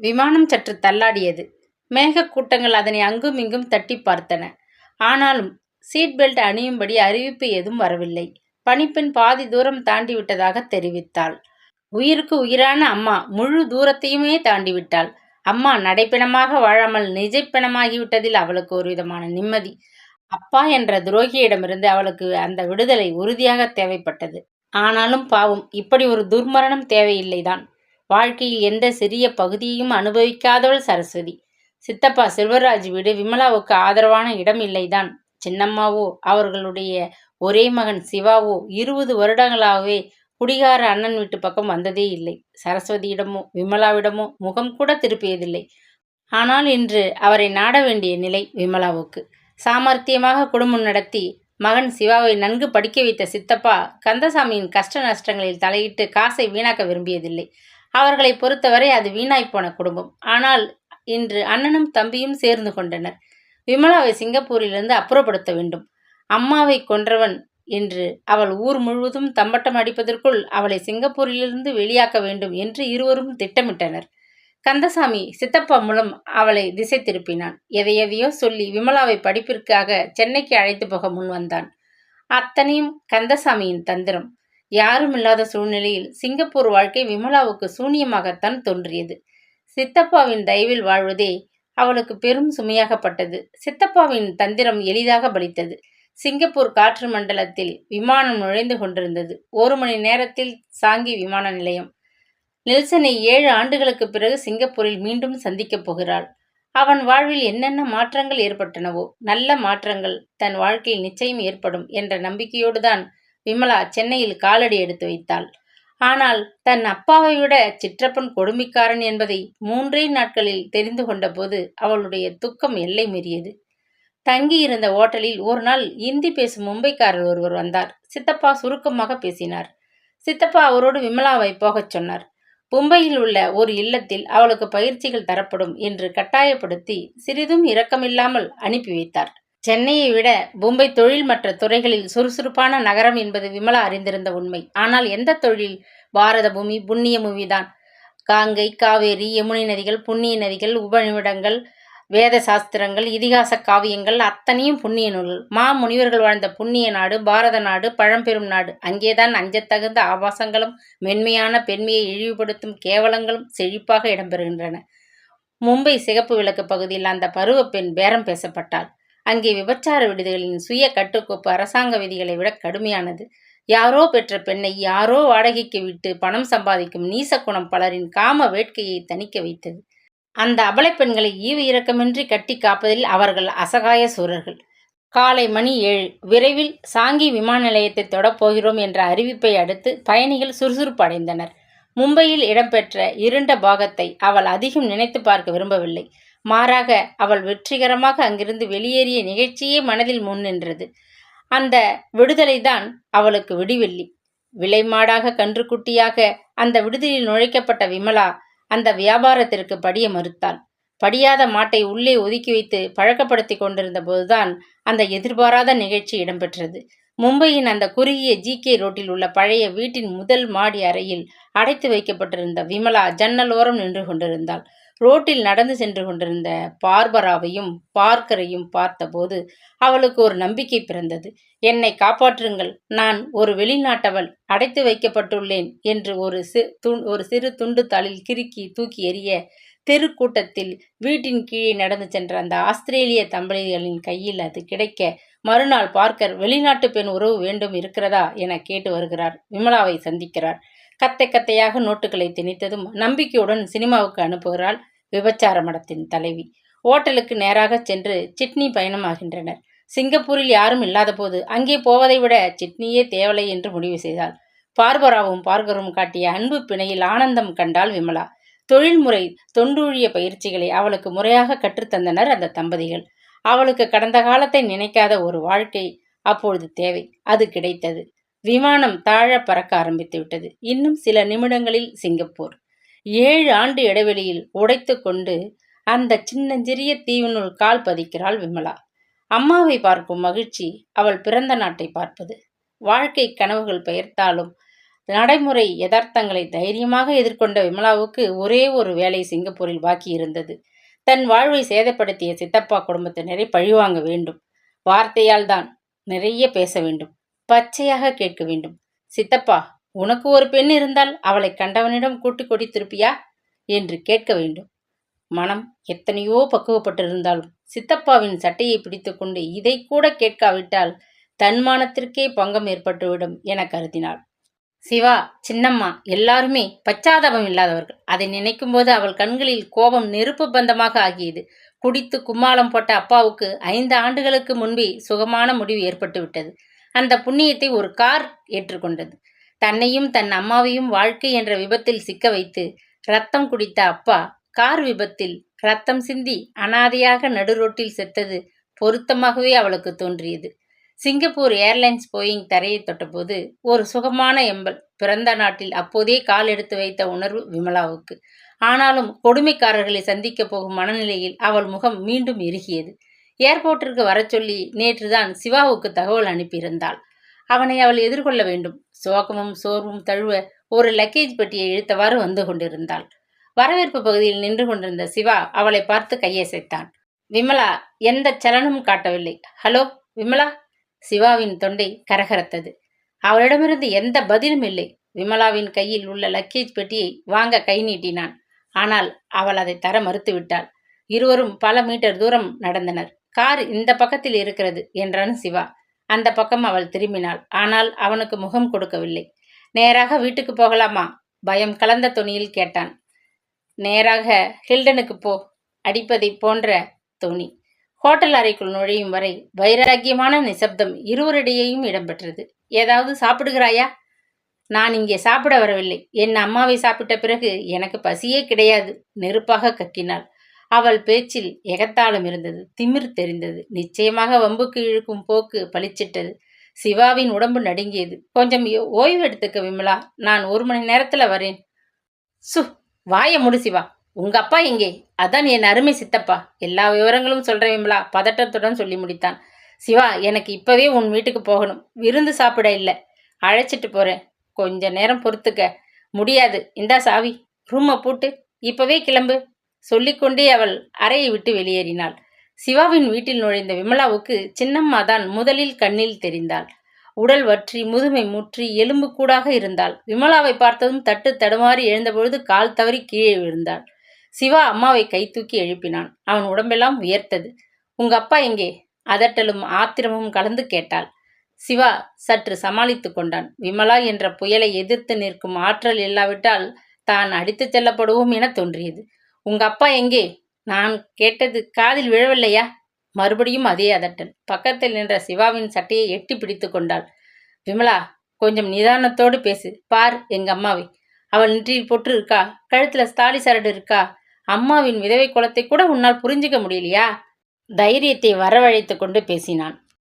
விமானம் சற்று தள்ளாடியது. மேகக் கூட்டங்கள் அதனை அங்கும் இங்கும் தட்டி பார்த்தன. ஆனாலும் சீட் பெல்ட் அணியும்படி அறிவிப்பு எதுவும் வரவில்லை. பணிப்பெண் பாதி தூரம் தாண்டி விட்டதாக தெரிவித்தாள். உயிருக்கு உயிரான அம்மா முழு தூரத்தையுமே தாண்டி விட்டாள். அம்மா நடைப்பிணமாக வாழாமல் நிஜப்பிணமாகிவிட்டதில் அவளுக்கு ஒரு விதமான நிம்மதி. அப்பா என்ற துரோகியிடமிருந்து அவளுக்கு அந்த விடுதலை உறுதியாக தேவைப்பட்டது. ஆனாலும் பாவம் இப்படி ஒரு துர்மரணம் தேவையில்லைதான். வாழ்க்கையில் எந்த சிறிய பகுதியையும் அனுபவிக்காதவள் சரஸ்வதி. சித்தப்பா செல்வராஜ் வீடு விமலாவுக்கு ஆதரவான இடம் இல்லைதான். சின்னம்மாவோ அவர்களுடைய ஒரே மகன் சிவாவோ இருபது வருடங்களாகவே குடிகார அண்ணன் வீட்டு பக்கம் வந்ததே இல்லை. சரஸ்வதியிடமோ விமலாவிடமோ முகம் கூட திருப்பியதில்லை. ஆனால் இன்று அவரை நாட வேண்டிய நிலை விமலாவுக்கு. சாமர்த்தியமாக குடும்பம் நடத்தி மகன் சிவாவை நன்கு படிக்க வைத்த சித்தப்பா கந்தசாமியின் கஷ்ட நஷ்டங்களில் தலையிட்டு காசை வீணாக்க விரும்பியதில்லை. அவர்களை பொறுத்தவரை அது வீணாய் போன குடும்பம். ஆனால் இன்று அண்ணனும் தம்பியும் சேர்ந்து கொண்டனர். விமலாவை சிங்கப்பூரிலிருந்து அப்புறப்படுத்த வேண்டும். அம்மாவை கொன்றவன் என்று அவள் ஊர் முழுவதும் தம்பட்டம் அடிப்பதற்குள் அவளை சிங்கப்பூரிலிருந்து வெளியாக்க வேண்டும் என்று இருவரும் திட்டமிட்டனர். கந்தசாமி சித்தப்பா மூலம் அவளை திசை திருப்பினான். எதையதையோ சொல்லி விமலாவை படிப்பிற்காக சென்னைக்கு அழைத்து போக முன் வந்தான். அத்தனையும் கந்தசாமியின் தந்திரம். யாரும் இல்லாத சூழ்நிலையில் சிங்கப்பூர் வாழ்க்கை விமலாவுக்கு சூனியமாகத்தான் தோன்றியது. சித்தப்பாவின் தயவில் வாழ்வதே அவளுக்கு பெரும் சுமையாகப்பட்டது. சித்தப்பாவின் தந்திரம் எளிதாக பலித்தது. சிங்கப்பூர் காற்று மண்டலத்தில் விமானம் நுழைந்து கொண்டிருந்தது. ஒரு மணி நேரத்தில் சாங்கி விமான நிலையம். நெல்சனை ஏழு ஆண்டுகளுக்கு பிறகு சிங்கப்பூரில் மீண்டும் சந்திக்கப் போகிறாள். அவன் வாழ்வில் என்னென்ன மாற்றங்கள் ஏற்பட்டனவோ நல்ல மாற்றங்கள் தன் வாழ்க்கையில் நிச்சயம் ஏற்படும் என்ற நம்பிக்கையோடுதான் விமலா சென்னையில் காலடி எடுத்து வைத்தாள். ஆனால் தன் அப்பாவை விட சிற்றப்பன் கொடுமைக்காரன் என்பதை மூன்றே நாட்களில் தெரிந்து கொண்டபோது அவளுடைய துக்கம் எல்லை மீறியது. தங்கியிருந்த ஓட்டலில் ஒரு நாள் இந்தி பேசும் மும்பைக்காரர் ஒருவர் வந்தார். சித்தப்பா சுருக்கமாக பேசினார். சித்தப்பா அவரோடு விமலாவை போகச் சொன்னார். மும்பையில் உள்ள ஒரு இல்லத்தில் அவளுக்கு பயிற்சிகள் தரப்படும் என்று கட்டாயப்படுத்தி சிறிதும் இரக்கமில்லாமல் அனுப்பி வைத்தார். சென்னையை விட மும்பை தொழில் மற்ற துறைகளில் சுறுசுறுப்பான நகரம் என்பது விமலா அறிந்திருந்த உண்மை. ஆனால் எந்த தொழில்? பாரத பூமி புண்ணிய பூமிதான் காங்கை காவேரி யமுனை நதிகள் புண்ணிய நதிகள் உபநிமிடங்கள் வேத சாஸ்திரங்கள் இதிகாச காவியங்கள் அத்தனையும் புண்ணிய நூல்கள். மா முனிவர்கள் வாழ்ந்த புண்ணிய நாடு பாரத நாடு பழம்பெரும் நாடு. அங்கேதான் அஞ்சத்தகுந்த ஆபாசங்களும் மென்மையான பெண்மையை இழிவுபடுத்தும் கேவலங்களும் செழிப்பாக இடம்பெறுகின்றன. மும்பை சிகப்பு விளக்கு பகுதியில் அந்த பருவ பெண் பேரம் பேசப்பட்டாள். அங்கே விபச்சார விடுதிகளின் சுய கட்டுக்கோப்பு அரசாங்க விதிகளை விட கடுமையானது. யாரோ பெற்ற பெண்ணை யாரோ வாடகைக்கு விட்டு பணம் சம்பாதிக்கும் நீசக்குணம் பலரின் காம வேட்கையை தணிக்க வைத்தது. அந்த அபலை பெண்களை ஈவு இரக்கமின்றி கட்டி காப்பதில் அவர்கள் அசகாய சூரர்கள். காலை மணி ஏழு. விரைவில் சாங்கி விமான நிலையத்தை தொடப்போகிறோம் என்ற அறிவிப்பை அடுத்து பயணிகள் சுறுசுறுப்பு அடைந்தனர். மும்பையில் இடம்பெற்ற இருண்ட பாகத்தை அவள் அதிகம் நினைத்து பார்க்க விரும்பவில்லை. மாறாக அவள் வெற்றிகரமாக அங்கிருந்து வெளியேறிய நிகழ்ச்சியே மனதில் முன் நின்றது. அந்த விடுதலைதான் அவளுக்கு விடிவெள்ளி. விலைமாடாக கன்றுக்குட்டியாக அந்த விடுதலில் நுழைக்கப்பட்ட விமலா அந்த வியாபாரத்திற்கு படிய மறுத்தாள். படியாத மாட்டை உள்ளே ஒதுக்கி வைத்து பழக்கப்படுத்தி கொண்டிருந்த போதுதான் அந்த எதிர்பாராத நிகழ்ச்சி இடம்பெற்றது. மும்பையின் அந்த குறுகிய ஜி கே ரோட்டில் உள்ள பழைய வீட்டின் முதல் மாடி அறையில் அடைத்து வைக்கப்பட்டிருந்த விமலா ஜன்னல் ஓரம் நின்று கொண்டிருந்தாள். ரோட்டில் நடந்து சென்று கொண்டிருந்த பார்பராவையும் பார்க்கரையும் பார்த்தபோது அவளுக்கு ஒரு நம்பிக்கை பிறந்தது. என்னை காப்பாற்றுங்கள் நான் ஒரு வெளிநாட்டவள் அடைத்து வைக்கப்பட்டுள்ளேன் என்று ஒரு சி ஒரு சிறு துண்டு தாளில் கிறுக்கி தூக்கி எறிய தெருக்கூட்டத்தில் வீட்டின் கீழே நடந்து சென்ற அந்த ஆஸ்திரேலிய தம்பதிகளின் கையில் அது கிடைக்க மறுநாள் பார்க்கர் வெளிநாட்டு பெண் உறவு வேண்டும் இருக்கிறதா? என கேட்டு வருகிறார். விமலாவை சந்திக்கிறார். கத்தை கத்தையாக நோட்டுகளை திணித்ததும் நம்பிக்கையுடன் சினிமாவுக்கு அனுப்புகிறாள். விபச்சார மடத்தின் தலைவி. ஓட்டலுக்கு நேராக சென்று சிட்னி பயணமாகின்றனர். சிங்கப்பூரில் யாரும் இல்லாதபோது அங்கே போவதை விட சிட்னியே தேவலை என்று முடிவு செய்தாள். பார்பராவும் பார்கரும் காட்டிய அன்பு பிணையில் ஆனந்தம் கண்டாள் விமலா. தொழில்முறை தொண்டூழிய பயிற்சிகளை அவளுக்கு முறையாக கற்றுத்தந்தனர் அந்த தம்பதிகள். அவளுக்கு கடந்த காலத்தை நினைக்காத ஒரு வாழ்க்கை அப்பொழுது தேவை. அது கிடைத்தது. விமானம் தாழ பறக்க ஆரம்பித்து விட்டது இன்னும் சில நிமிடங்களில் சிங்கப்பூர். ஏழு ஆண்டு இடைவெளியில் உடைத்து கொண்டு அந்த சின்னஞ்சிறிய தீவினுள் கால் பதிக்கிறாள் விமலா. அம்மாவை பார்க்கும் மகிழ்ச்சி அவள் பிறந்த நாட்டை பார்ப்பது. வாழ்க்கை கனவுகள் பெயர்த்தாலும் நடைமுறை யதார்த்தங்களை தைரியமாக எதிர்கொண்ட விமலாவுக்கு ஒரே ஒரு வேலை சிங்கப்பூரில் பாக்கி இருந்தது. தன் வாழ்வை சேதப்படுத்திய சித்தப்பா குடும்பத்தினரை பழிவாங்க வேண்டும். வார்த்தையால் தான் நிறைய பேச வேண்டும். பச்சையாக கேட்க வேண்டும். சித்தப்பா உனக்கு ஒரு பெண் இருந்தால் அவளை கண்டவனிடம் கூட்டி கொடித்திருப்பியா என்று கேட்க வேண்டும். மனம் எத்தனையோ பக்குவப்பட்டிருந்தாலும் சித்தப்பாவின் சட்டையை பிடித்துக்கொண்டு இதை கூட கேட்காவிட்டால் தன்மானத்திற்கே பங்கம் ஏற்பட்டுவிடும் என கருதினாள். சிவா சின்னம்மா எல்லாருமே பச்சாதாபம் இல்லாதவர்கள். அதை நினைக்கும்போது அவள் கண்களில் கோபம் நெருப்பு பந்தமாக ஆகியது. குடித்து கும்மாளம் போட்ட அப்பாவுக்கு ஐந்து ஆண்டுகளுக்கு முன்பே சுகமான முடிவு ஏற்பட்டுவிட்டது. அந்த புண்ணியத்தை ஒரு கார் ஏற்றுக்கொண்டது. தன்னையும் தன் அம்மாவையும் வாழ்க்கை என்ற விபத்தில் சிக்க வைத்து ரத்தம் குடித்த அப்பா கார் விபத்தில் ரத்தம் சிந்தி அனாதையாக நடுரோட்டில் செத்தது பொருத்தமாகவே அவளுக்கு தோன்றியது. சிங்கப்பூர் ஏர்லைன்ஸ் போயிங் தரையை தொட்டபோது ஒரு சுகமான எம்பல் பிறந்த நாட்டில் அப்போதே கால் எடுத்து வைத்த உணர்வு விமலாவுக்கு. ஆனாலும் கொடுமைக்காரர்களை சந்திக்கப் போகும் மனநிலையில் அவள் முகம் மீண்டும் இறுகியது. ஏர்போர்ட்டிற்கு வரச்சொல்லி நேற்றுதான் சிவாவுக்கு தகவல் அனுப்பியிருந்தாள். அவனை அவள் எதிர்கொள்ள வேண்டும். சோகமும் சோர்வும் தழுவ ஒரு லக்கேஜ் பெட்டியை இழுத்தவாறு வந்து கொண்டிருந்தாள். வரவேற்பு பகுதியில் நின்று கொண்டிருந்த சிவா அவளை பார்த்து கையசைத்தான். விமலா எந்த சலனமும் காட்டவில்லை. ஹலோ விமலா? சிவாவின் தொண்டை கரகரத்தது. அவளிடமிருந்து எந்த பதிலும் இல்லை. விமலாவின் கையில் உள்ள லக்கேஜ் பெட்டியை வாங்க கை நீட்டினான். ஆனால் அவள் அதை தர மறுத்துவிட்டாள் இருவரும் பல மீட்டர் தூரம் நடந்தனர். கார் இந்த பக்கத்தில் இருக்கிறது என்றான் சிவா. அந்த பக்கம் அவள் திரும்பினாள். ஆனால் அவனுக்கு முகம் கொடுக்கவில்லை. நேராக வீட்டுக்கு போகலாமா? பயம் கலந்த துணியில் கேட்டான். நேராக ஹில்டனுக்கு போ. அடிப்பதை போன்ற துணி. ஹோட்டல் அறைக்குள் நுழையும் வரை வைராக்கியமான நிசப்தம் இருவரிடையேயும் இடம்பெற்றது. ஏதாவது சாப்பிடுகிறாயா? நான் இங்கே சாப்பிட வரவில்லை. என் அம்மாவை சாப்பிட்ட பிறகு எனக்கு பசியே கிடையாது நெருப்பாக கக்கினாள். அவள் பேச்சில் எகத்தாளம் இருந்தது. திமிர் தெரிந்தது. நிச்சயமாக வம்புக்கு இழுக்கும் போக்கு பளிச்சிட்டது. சிவாவின் உடம்பு நடுங்கியது. கொஞ்சம் ஓய்வு எடுத்துக்க விமலா நான் ஒரு மணி நேரத்துல வரேன். சு வாய முடி சிவா. உங்க அப்பா எங்கே? அதான் என் அருமை சித்தப்பா. எல்லா விவரங்களும் சொல்றேன் விமலா. பதட்டத்துடன் சொல்லி முடித்தான். சிவா எனக்கு இப்பவே உன் வீட்டுக்கு போகணும். விருந்து சாப்பிட இல்லை. அழைச்சிட்டு போறேன். கொஞ்ச நேரம் பொறுத்துக்க. முடியாது. இந்தா சாவி. ரூமை பூட்டு. இப்பவே கிளம்பு. சொல்லிக்கொண்டே அவள் அறையை விட்டு வெளியேறினாள். சிவாவின் வீட்டில் நுழைந்த விமலாவுக்கு சின்னம்மா தான் முதலில் கண்ணில் தெரிந்தாள். உடல் வற்றி முதுமை முற்றி எலும்பு கூடாக இருந்தாள். விமலாவை பார்த்ததும் தட்டு தடுமாறி எழுந்தபொழுது கால் தவறி கீழே விழுந்தாள். சிவா அம்மாவை கை தூக்கி எழுப்பினான். அவன் உடம்பெல்லாம் உயர்த்தது. உங்க அப்பா எங்கே? அதட்டலும் ஆத்திரமும் கலந்து கேட்டாள். சிவா சற்று சமாளித்து கொண்டான். விமலா என்ற புயலை எதிர்த்து நிற்கும் ஆற்றல் இல்லாவிட்டால் தான் அடித்துச் செல்லப்படுவோம் என தோன்றியது. உங்க அப்பா எங்கே? நான் கேட்டது காதில் விழவில்லையா? மறுபடியும் அதே அதட்டல். பக்கத்தில் நின்ற சிவாவின் சட்டையை எட்டி பிடித்து கொண்டாள். விமலா கொஞ்சம் நிதானத்தோடு பேசு. பார் எங்க அம்மாவை. அவள் நெற்றியில் பொற்று இருக்கா? கழுத்துல ஸ்தாலி சரடு இருக்கா? அம்மாவின் விதவை குலத்தை கூட உன்னால் புரிஞ்சுக்க முடியலையா? தைரியத்தை வரவழைத்து கொண்டு பேசினான்.